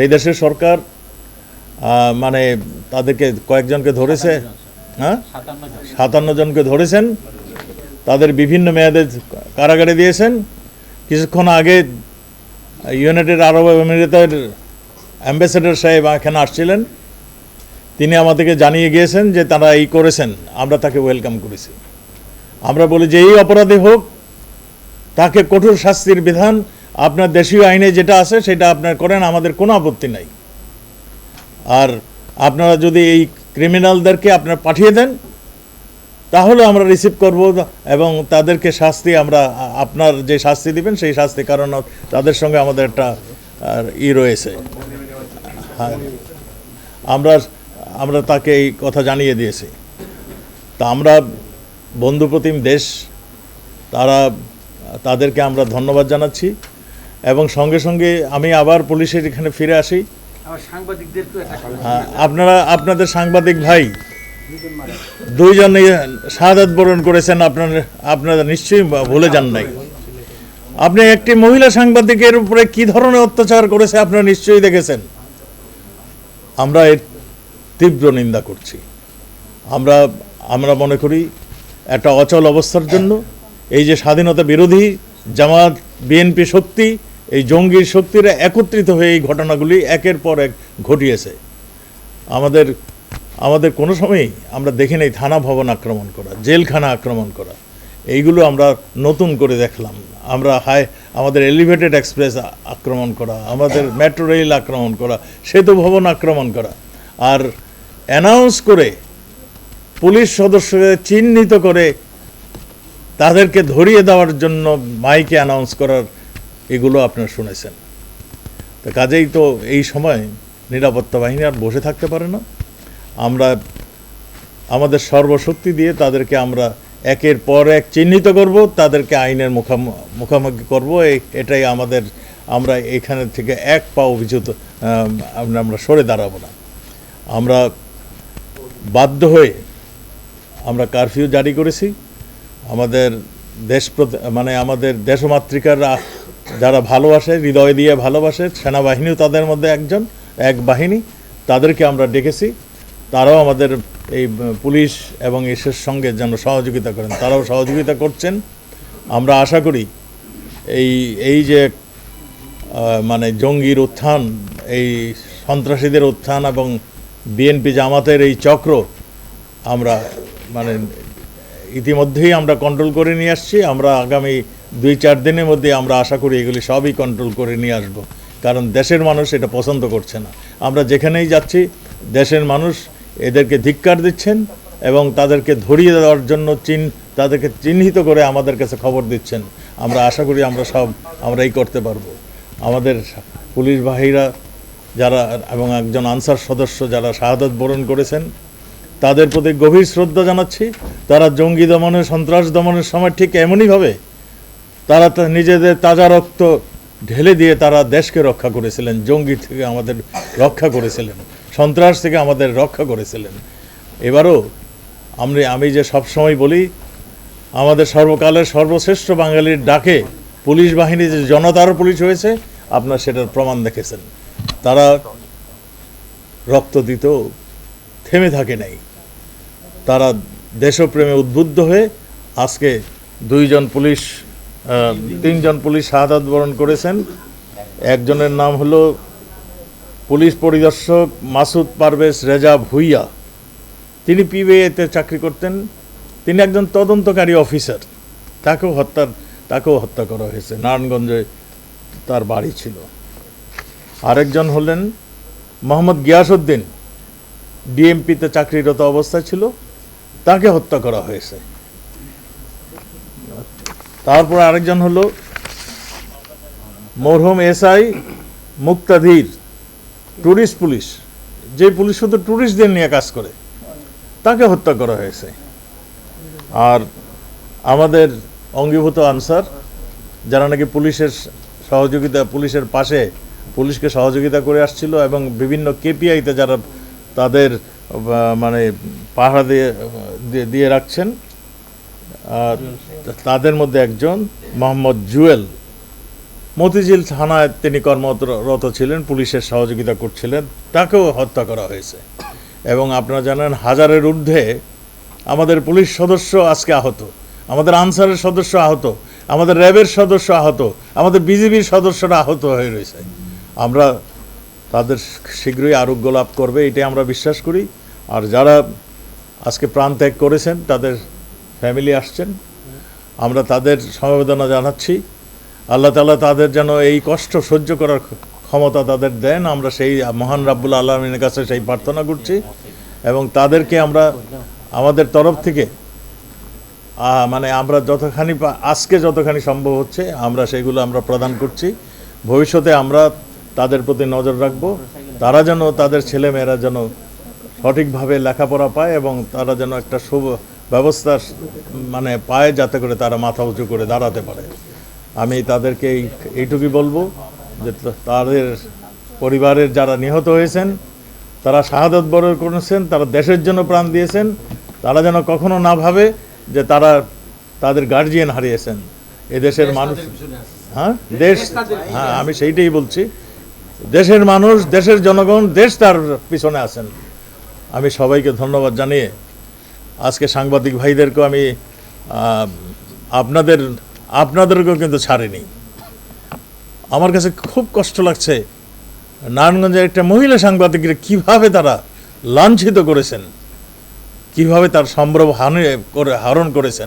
সেই দেশের সরকার মানে তাদেরকে কয়েকজনকে ধরেছে হ্যাঁ? সাতান্ন জনকে ধরেছেন। তাদের বিভিন্ন মেয়াদে কারাগারে দিয়েছেন। কিছুক্ষণ আগে ইউনাইটেড আরব এমিরেতের অ্যাম্বাসেডর সাহেব এখানে আসছিলেন। তিনি আমাদেরকে জানিয়ে গিয়েছেন যে তারা এই করেছেন আমরা তাকে ওয়েলকাম করেছি। আমরা বলি যে এই অপরাধী হোক তাকে কঠোর শাস্তির বিধান আপনার দেশীয় আইনে যেটা আছে, সেটা আপনার করেন, আমাদের কোনো আপত্তি নাই। আর আপনারা যদি এই ক্রিমিনালদেরকে আপনারা পাঠিয়ে দেন, তাহলে আমরা রিসিভ করব এবং তাদেরকে শাস্তি আমরা, আপনার যে শাস্তি দিবেন, সেই শাস্তি কারণ তাদের সঙ্গে আমাদের একটা ই রয়েছে। হ্যাঁ। আমরা আমরা তাকে এই কথা জানিয়ে দিয়েছি। তা আমরা বন্ধুপ্রতিম দেশ, তারা, তাদেরকে আমরা ধন্যবাদ জানাচ্ছি। এবং সঙ্গে সঙ্গে আমি আবার পুলিশের এখানে ফিরে আসি। আপনারা আপনাদের সাংবাদিক ভাই দুইজনে শাহাদাত বরণ করেছেন আপনার আপনারা নিশ্চয়ই ভুলে যান নাই। আপনি একটি মহিলা সাংবাদিকের উপরে কি ধরনের অত্যাচার করেছে আপনারা নিশ্চয়ই দেখেছেন? আমরা এর তীব্র নিন্দা করছি। আমরা আমরা মনে করি একটা অচল অবস্থার জন্য এই যে স্বাধীনতা বিরোধী জামাত বিএনপি শক্তি এই জঙ্গির শক্তিরা একত্রিত হয়ে এই ঘটনাগুলি একের পর এক ঘটিয়েছে। আমাদের আমাদের কোনো সময়ই আমরা দেখি নাই থানা ভবন আক্রমণ করা, জেলখানা আক্রমণ করা। এইগুলো আমরা নতুন করে দেখলাম। আমরা হাই, আমাদের এলিভেটেড এক্সপ্রেস আক্রমণ করা, আমাদের মেট্রো রেল আক্রমণ করা, সেতু ভবন আক্রমণ করা। আর অ্যানাউন্স করে পুলিশ সদস্যদের চিহ্নিত করে তাদেরকে ধরিয়ে দেওয়ার জন্য মাইকে অ্যানাউন্স করার এগুলো আপনারা শুনেছেন। তো কাজেই তো এই সময় নিরাপত্তা বাহিনী আর বসে থাকতে পারে না। আমরা, আমাদের সর্বশক্তি দিয়ে তাদেরকে আমরা একের পর এক চিহ্নিত করব, তাদেরকে আইনের মুখাম- মুখামুখি করব। এটাই আমাদের, আমরা এখানে থেকে এক পা অভিযুত আমরা সরে দাঁড়াবো না। আমরা বাধ্য হয়ে আমরা কারফিউ জারি করেছি। আমাদের দেশ মানে আমাদের দেশমাতৃকারা যারা ভালোবাসে, হৃদয় দিয়ে ভালোবাসে, সেনাবাহিনীও তাদের মধ্যে একজন, এক বাহিনী, তাদেরকে আমরা ডেকেছি। তারাও আমাদের এই পুলিশ এবং এসের সঙ্গে যেন সহযোগিতা করেন। তারাও সহযোগিতা করছেন। আমরা আশা করি এই এই যে মানে জঙ্গির উত্থান, এই সন্ত্রাসীদের উত্থান এবং বিএনপি জামাতের এই চক্র, আমরা মানে ইতিমধ্যেই আমরা কন্ট্রোল করে নিয়ে আসছি। আমরা আগামী দুই, চার দিনের মধ্যে আমরা আশা করি এগুলি সবই কন্ট্রোল করে নিয়ে আসব। কারণ দেশের মানুষ এটা পছন্দ করছে না। আমরা যেখানেই যাচ্ছি, দেশের মানুষ এদেরকে ধিক্কার দিচ্ছেন এবং তাদেরকে ধরিয়ে দেওয়ার জন্য চিন তাদেরকে চিহ্নিত করে আমাদের কাছে খবর দিচ্ছেন। আমরা আশা করি আমরা সব, আমরা এই করতে পারব। আমাদের পুলিশ বাহিরা যারা এবং একজন আনসার সদস্য যারা শাহাদত বরণ করেছেন, তাদের প্রতি গভীর শ্রদ্ধা জানাচ্ছি। তারা জঙ্গি দমনে, সন্ত্রাস দমনের সময় ঠিক এমনইভাবে তারা নিজেদের তাজা রক্ত ঢেলে দিয়ে তারা দেশকে রক্ষা করেছিলেন, জঙ্গি থেকে আমাদের রক্ষা করেছিলেন, সন্ত্রাস থেকে আমাদের রক্ষা করেছিলেন। এবারও আমি আমি যে সবসময় বলি, আমাদের সর্বকালের সর্বশ্রেষ্ঠ বাঙালির ডাকে পুলিশ বাহিনী যে জনতার পুলিশ হয়েছে, আপনার সেটার প্রমাণ দেখেছেন। তারা রক্ত দিতেও থেমে থাকে নাই। তারা দেশপ্রেমে উদ্বুদ্ধ হয়ে আজকে দুইজন পুলিশ তিনজন পুলিশ শাহাদাত বরণ করেছেন। একজনের নাম হলো পুলিশ পরিদর্শক মাসুদ পারভেজ রেজা ভুইয়া। তিনি পিবিএতে চাকরি করতেন। তিনি একজন তদন্তকারী অফিসার। তাকেও হত্যার, তাকেও হত্যা করা হয়েছে। নারায়ণগঞ্জে তার বাড়ি ছিল। আরেকজন হলেন মোহাম্মদ গিয়াসউদ্দিন। ডিএমপিতে চাকরিরত অবস্থায় ছিল। তাকে হত্যা করা হয়েছে। তারপর আরেকজন হলো মরহুম S I Muktadhir tourist police. যে পুলিশ শুধু ট্যুরিস্টদের নিয়ে কাজ করে, তাকে হত্যা করা হয়েছে। আর আমাদের অঙ্গীভূত আনসার, যারা নাকি পুলিশের সহযোগিতা, পুলিশের পাশে পুলিশকে সহযোগিতা করে আসছিল এবং বিভিন্ন কেপিআইতে যারা তাদের মানে পাহারা দিয়ে, দিয়ে- রাখছেন তাদের মধ্যে একজন মোহাম্মদ জুয়েল। মতিঝিল থানায় তিনি কর্মরত ছিলেন, পুলিশের সহযোগিতা করছিলেন, তাকেও হত্যা করা হয়েছে। এবং আপনারা জানেন, হাজারের ঊর্ধ্বে আমাদের পুলিশ সদস্য আজকে আহত, আমাদের আনসারের সদস্য আহত, আমাদের র্যাবের সদস্য আহত, আমাদের বিজিবির সদস্যরা আহত হয়ে রয়েছে। আমরা তাদের শীঘ্রই আরোগ্য লাভ করবে, এটাই আমরা বিশ্বাস করি। আর যারা আজকে প্রাণ ত্যাগ করেছেন, তাদের ফ্যামিলি আসছেন। আমরা তাদের সমবেদনা জানাচ্ছি। আল্লাহ তালা তাদের যেন এই কষ্ট সহ্য করার ক্ষমতা তাদের দেন। আমরা সেই মহান রাব্বুল আলমিনের কাছে সেই প্রার্থনা করছি এবং তাদেরকে আমরা আমাদের তরফ থেকে মানে আমরা যতখানি আজকে যতখানি সম্ভব হচ্ছে, আমরা সেগুলো আমরা প্রদান করছি। ভবিষ্যতে আমরা তাদের প্রতি নজর রাখব। তারা যেন তাদের ছেলেমেয়েরা যেন সঠিকভাবে লেখাপড়া পায় এবং তারা যেন একটা শুভ ব্যবস্থা মানে পায় যাতে করে তারা মাথা উঁচু করে দাঁড়াতে পারে। আমি তাদেরকে এই এইটুকুই বলব যে তাদের পরিবারের যারা নিহত হয়েছেন তারা শাহাদত বরণ করেছেন তারা দেশের জন্য প্রাণ দিয়েছেন তারা যেন কখনো না ভাবে যে তারা তাদের গার্জিয়ান হারিয়েছেন। এদেশের মানুষ। হ্যাঁ? দেশ হ্যাঁ আমি সেইটাই বলছি। দেশের মানুষ দেশের জনগণ দেশ তার পিছনে আছেন। আমি সবাইকে ধন্যবাদ জানিয়ে আজকে সাংবাদিক ভাইদেরকেও আমি আপনাদের, আপনাদেরকেও কিন্তু ছাড়িনি। আমার কাছে খুব কষ্ট লাগছে নারায়ণগঞ্জের একটা মহিলা সাংবাদিকরা কীভাবে তারা লাঞ্ছিত করেছেন, কীভাবে তার সম্ভ্রম হানি, করে, হরণ করেছেন।